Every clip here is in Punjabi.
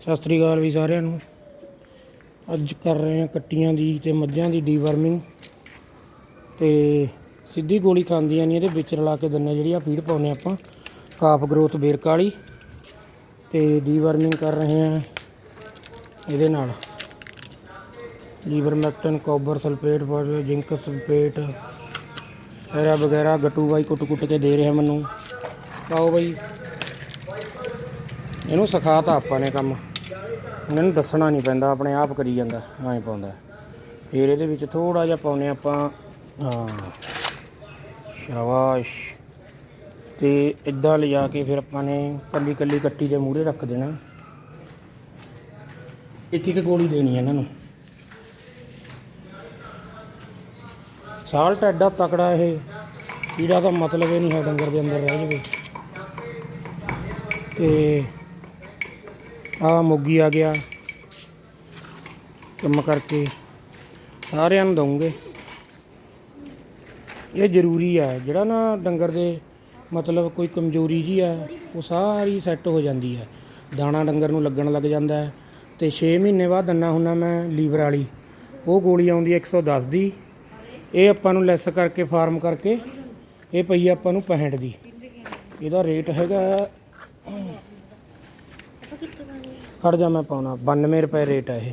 ਸਤਿ ਸ੍ਰੀ ਅਕਾਲ ਵੀ ਸਾਰਿਆਂ ਨੂੰ। ਅੱਜ ਕਰ ਰਹੇ ਹਾਂ ਕੱਟੀਆਂ ਦੀ ਤੇ ਮੱਝਾਂ ਦੀ ਡੀਵਰਮਿੰਗ ਤੇ ਸਿੱਧੀ ਗੋਲੀ ਖਾਂਦੀਆਂ ਨਹੀਂ, ਇਹਦੇ ਵਿੱਚ ਰਲਾ ਕੇ ਦਿੰਨੇ ਜਿਹੜੀ ਆ ਫੀਡ ਪਾਉਨੇ ਆਪਾਂ ਕਾਫ ਗਰੋਥ ਬੇਰਕ ਵਾਲੀ ਤੇ ਡੀਵਰਮਿੰਗ ਕਰ ਰਹੇ ਹਾਂ ਇਹਦੇ ਨਾਲ। ਲੀਵਰਮੈਕਟਨ copper sulphate for zinc sulphate ਵਗੈਰਾ ਵਗੈਰਾ, ਗੱਟੂ ਬਾਈ ਕੁੱਟ ਕੁੱਟ ਕੇ ਦੇ ਰਿਹਾ ਮੈਨੂੰ। ਪਾਓ ਬਾਈ। ਇਹਨੂੰ ਸਿਖਾਤਾ ਆਪਾਂ ਨੇ ਕੰਮ। ਹੁਣ ਇਹਨੂੰ ਦੱਸਣਾ ਨਹੀਂ ਪੈਂਦਾ, ਆਪਣੇ ਆਪ ਕਰੀ ਜਾਂਦਾ, ਐਂ ਪਾਉਂਦਾ। ਫਿਰ ਇਹਦੇ ਵਿੱਚ ਥੋੜਾ ਜਿਹਾ ਪਾਉਨੇ ਆਪਾਂ, ਹਾਂ, ਸ਼ਾਬਾਸ਼। ਤੇ ਇਦਾਂ ਲਿਜਾ ਕੇ ਫਿਰ ਆਪਾਂ ਨੇ ਕੱਲੀ ਕੱਲੀ ਕੱਟੀ ਦੇ ਮੂਹਰੇ ਰੱਖ ਦੇਣਾ। ਇੱਕ ਇੱਕ ਗੋਲੀ ਦੇਣੀ ਹੈ ਇਹਨਾਂ ਨੂੰ। ਸਾਲਟ ਐਡਾ ਤਕੜਾ ਇਹ ਕੀੜਾ ਦਾ ਮਤਲਬ ਇਹ ਨਹੀਂ ਹੈ ਡੰਗਰ ਦੇ ਅੰਦਰ ਰਹਿ ਜਾਵੇ। ਤੇ ਆ ਮੋਗੀ ਆ ਗਿਆ। ਕੰਮ ਕਰਕੇ ਸਾਰਿਆਂ ਨੂੰ ਦਊਂਗੇ। ਇਹ ਜ਼ਰੂਰੀ ਆ, ਜਿਹੜਾ ਨਾ ਡੰਗਰ ਦੇ ਮਤਲਬ ਕੋਈ ਕਮਜ਼ੋਰੀ ਜੀ ਆ, ਉਹ ਸਾਰੀ ਸੈੱਟ ਹੋ ਜਾਂਦੀ ਹੈ ਦਾਣਾ ਡੰਗਰ ਨੂੰ ਲੱਗਣ ਲੱਗ ਜਾਂਦਾ ਹੈ ਤੇ 6 ਮਹੀਨੇ ਬਾਅਦ ਦੰਨਾ ਹੁੰਨਾ ਮੈਂ ਲੀਵਰ ਵਾਲੀ। ਉਹ ਗੋਲੀ ਆਉਂਦੀ ਹੈ 110 ਦੀ। ਇਹ ਆਪਾਂ ਨੂੰ ਲੈਸ ਕਰਕੇ, ਫਾਰਮ ਕਰਕੇ, ਇਹ ਪਈ ਆਪਾਂ ਨੂੰ 65 ਦੀ। ਇਹਦਾ ਰੇਟ ਹੈਗਾ ਖੜ ਜਾ ਮੈਂ ਪਾਉਣਾ। 92 ਰੁਪਏ ਰੇਟ ਆ ਇਹ।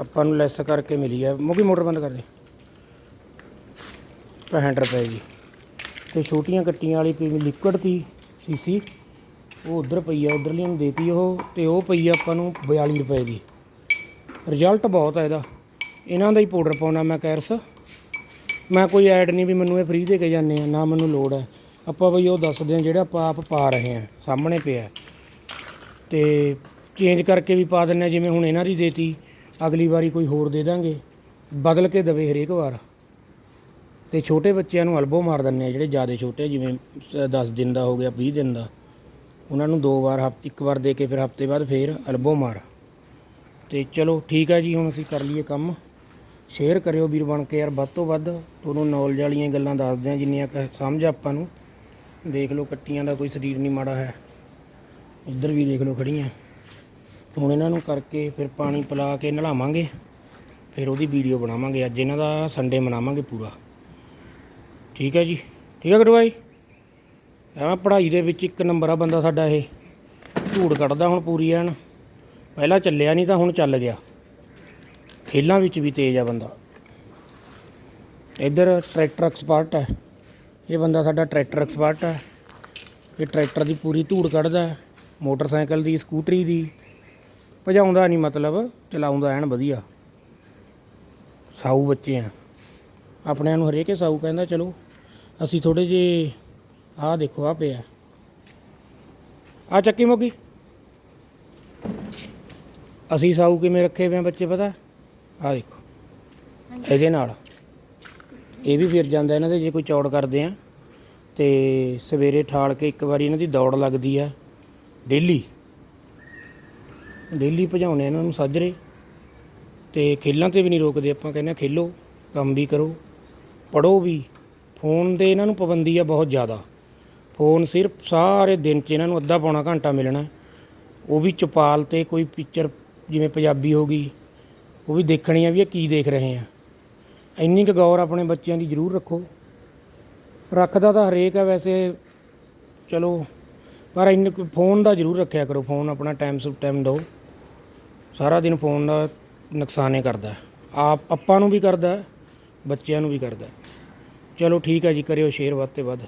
ਆਪਾਂ ਨੂੰ ਲੈਸ ਕਰਕੇ ਮਿਲੀ ਆ। ਮੋਗੀ ਮੋਟਰ ਬੰਦ ਕਰ ਦੇ। 65 ਰੁਪਏ ਜੀ। ਤੇ ਛੋਟੀਆਂ ਕੱਟੀਆਂ ਵਾਲੀ ਪੀ ਲਿਕਵਿਡ ਤੀ ਸੀਸੀ ਉਹ ਉਧਰ ਪਈ ਆ, ਉਧਰਲੀ ਨੂੰ ਦੇਤੀ ਉਹ। ਤੇ ਉਹ ਪਈ ਆ ਆਪਾਂ ਨੂੰ 42 ਰੁਪਏ ਦੀ। ਰਿਜ਼ਲਟ ਬਹੁਤ ਆ ਇਹਦਾ। ਇਹਨਾਂ ਦਾ ਹੀ ਪਾਊਡਰ ਪਾਉਣਾ ਮੈਂ ਕੈਰਸ। ਮੈਂ ਕੋਈ ਐਡ ਨਹੀਂ ਵੀ ਮੈਨੂੰ ਇਹ ਫ੍ਰੀ ਦੇ ਕੇ ਜਾਂਦੇ ਆ, ਨਾ ਮੈਨੂੰ ਲੋੜ ਹੈ ਆਪਾਂ ਬਈ ਉਹ ਦੱਸਦੇ ਆ ਜਿਹੜਾ ਆਪਾਂ ਆਪ ਪਾ ਰਹੇ ਆ, ਸਾਹਮਣੇ ਪਿਆ। ਤੇ ਚੇਂਜ ਕਰਕੇ ਵੀ ਪਾ ਦਿੰਨੇ ਆ ਜਿਵੇਂ ਹੁਣ ਇਹਨਾਂ ਦੀ ਦੇਤੀ। ਅਗਲੀ ਵਾਰੀ ਕੋਈ ਹੋਰ ਦੇ ਦਾਂਗੇ। ਬਦਲ ਕੇ ਦਵੇ ਹਰੇਕ ਵਾਰ। ਤੇ ਛੋਟੇ ਬੱਚਿਆਂ ਨੂੰ ਅਲਬੋ ਮਾਰ ਦਿੰਨੇ ਆ ਜਿਹੜੇ ਜ਼ਿਆਦਾ ਛੋਟੇ ਜਿਵੇਂ 10 ਦਿਨ ਦਾ ਹੋ ਗਿਆ 20 ਦਿਨ ਦਾ। ਉਹਨਾਂ ਨੂੰ ਦੋ ਵਾਰ ਹਫ਼ਤੇ ਇੱਕ ਵਾਰ ਦੇ ਕੇ ਫਿਰ ਹਫ਼ਤੇ ਬਾਅਦ ਫੇਰ ਅਲਬੋ ਮਾਰ। ਤੇ ਚਲੋ ਠੀਕ ਹੈ ਜੀ, ਹੁਣ ਅਸੀਂ ਕਰ ਲਈਏ ਕੰਮ। ਸ਼ੇਅਰ ਕਰਿਓ ਵੀਰ ਬਣ ਕੇ ਯਾਰ, ਵੱਧ ਤੋਂ ਵੱਧ ਤੁਹਾਨੂੰ ਨੌਲੇਜ ਵਾਲੀਆਂ ਗੱਲਾਂ ਦੱਸਦੇ ਆ ਜਿੰਨੀਆਂ ਕੁ ਸਮਝ ਆਪਾਂ ਨੂੰ। ਦੇਖ ਲਓ, ਕੱਟੀਆਂ ਦਾ ਕੋਈ ਸਰੀਰ ਨਹੀਂ ਮਾੜਾ ਹੈ। ਇੱਧਰ ਵੀ ਦੇਖ ਲਓ ਖੜੀਆਂ। ਹੁਣ ਇਹਨਾਂ ਨੂੰ ਕਰਕੇ ਫਿਰ ਪਾਣੀ ਪਿਲਾ ਕੇ ਨਲਾਵਾਂਗੇ, ਫਿਰ ਉਹਦੀ ਵੀਡੀਓ ਬਣਾਵਾਂਗੇ। ਅੱਜ ਇਹਨਾਂ ਦਾ ਸੰਡੇ ਮਨਾਵਾਂਗੇ ਪੂਰਾ। ਠੀਕ ਹੈ ਜੀ? ਠੀਕ ਹੈ ਗੁਰੂ ਭਾਈ? ਐਵੇਂ ਪੜ੍ਹਾਈ ਦੇ ਵਿੱਚ ਇੱਕ ਨੰਬਰ ਆ ਬੰਦਾ ਸਾਡਾ ਇਹ। ਝੂੜ ਕੱਢਦਾ ਹੁਣ ਪੂਰੀ ਐਨ। ਪਹਿਲਾਂ ਚੱਲਿਆ ਨਹੀਂ ਤਾਂ ਹੁਣ ਚੱਲ ਗਿਆ। ਖੇਲਾਂ ਵਿੱਚ ਵੀ ਤੇਜ਼ ਆ ਬੰਦਾ। ਇੱਧਰ ਟਰੈਕਟਰ ਐਕਸਪਰਟ ਹੈ। ਇਹ ਬੰਦਾ ਸਾਡਾ ਟਰੈਕਟਰ ਐਕਸਪਰਟ ਹੈ। ਇਹ ਟਰੈਕਟਰ ਦੀ ਪੂਰੀ ਧੂੜ ਕੱਢਦਾ ਹੈ। ਮੋਟਰਸਾਈਕਲ ਦੀ ਸਕੂਟਰੀ ਦੀ ਭਜਾਉਂਦਾ ਨਹੀਂ ਮਤਲਬ ਚਲਾਉਂਦਾ ਐਨ ਵਧੀਆ। ਸਾਊ ਬੱਚੇ ਆ। ਆਪਣਿਆਂ ਨੂੰ ਹਰੇਕੇ ਸਾਊ ਕਹਿੰਦਾ ਚਲੋ ਅਸੀਂ ਥੋੜੇ ਜੇ ਆਹ ਦੇਖੋ ਆ ਪਿਆ। ਆ ਚੱਕੀ ਮੋਗੀ ਅਸੀਂ ਸਾਊ ਕਿਵੇਂ ਰੱਖੇ ਹੋਏ ਆ ਬੱਚੇ ਪਤਾ? ਆ ਦੇਖੋ ਇਹਦੇ ਨਾਲ। ਇਹ ਵੀ ਫਿਰ ਜਾਂਦਾ ਇਹਨਾਂ ਦੇ ਜੇ ਕੋਈ ਚੌੜ ਕਰਦੇ ਆ ਤੇ ਸਵੇਰੇ ਠਾਲ ਕੇ ਇੱਕ ਵਾਰੀ ਇਹਨਾਂ ਦੀ ਦੌੜ ਲੱਗਦੀ ਆ। ਡੇਲੀ। ਡੇਲੀ ਭਜਾਉਣੇ ਇਹਨਾਂ ਨੂੰ ਸਾਜਰੇ। ਤੇ ਖੇਲਾਂ ਤੇ ਵੀ ਨਹੀਂ ਰੋਕਦੇ, ਆਪਾਂ ਕਹਿੰਦੇ ਆ ਖੇਲੋ, ਕੰਮ ਵੀ ਕਰੋ ਪੜੋ ਵੀ। ਫੋਨ ਤੇ ਇਹਨਾਂ ਨੂੰ ਪਾਬੰਦੀ ਆ ਬਹੁਤ ਜ਼ਿਆਦਾ। ਫੋਨ ਸਿਰਫ ਸਾਰੇ ਦਿਨ 'ਚ ਇਹਨਾਂ ਨੂੰ ਅੱਧਾ ਪੌਣਾ ਘੰਟਾ ਮਿਲਣਾ। ਉਹ ਵੀ ਚੁਪਾਲ ਤੇ ਕੋਈ ਪਿਕਚਰ ਜਿਵੇਂ ਪੰਜਾਬੀ ਹੋ ਗਈ, ਉਹ ਵੀ ਦੇਖਣੀ ਆ ਵੀ ਇਹ ਕੀ ਦੇਖ ਰਹੇ ਆ। ਇੰਨੀ ਕੁ ਗੌਰ ਆਪਣੇ ਬੱਚਿਆਂ ਦੀ ਜ਼ਰੂਰ ਰੱਖੋ। ਰੱਖਦਾ ਤਾਂ ਹਰੇਕ ਆ ਵੈਸੇ, ਚਲੋ ਪਰ ਇੰਨ ਕੁ ਫੋਨ ਦਾ ਜ਼ਰੂਰ ਰੱਖਿਆ ਕਰੋ, ਫੋਨ ਆਪਣਾ ਟਾਈਮ ਸੁ ਟਾਈਮ ਦਿਓ। ਸਾਰਾ ਦਿਨ ਫੋਨ ਦਾ ਨੁਕਸਾਨ ਹੀ ਕਰਦਾ। ਆਪ, ਆਪਾਂ ਨੂੰ ਵੀ ਕਰਦਾ, ਬੱਚਿਆਂ ਨੂੰ ਵੀ ਕਰਦਾ। ਚਲੋ ਠੀਕ ਹੈ ਜੀ, ਕਰਿਓ ਸ਼ੇਅਰ ਵੱਧ ਤੇ ਵੱਧ।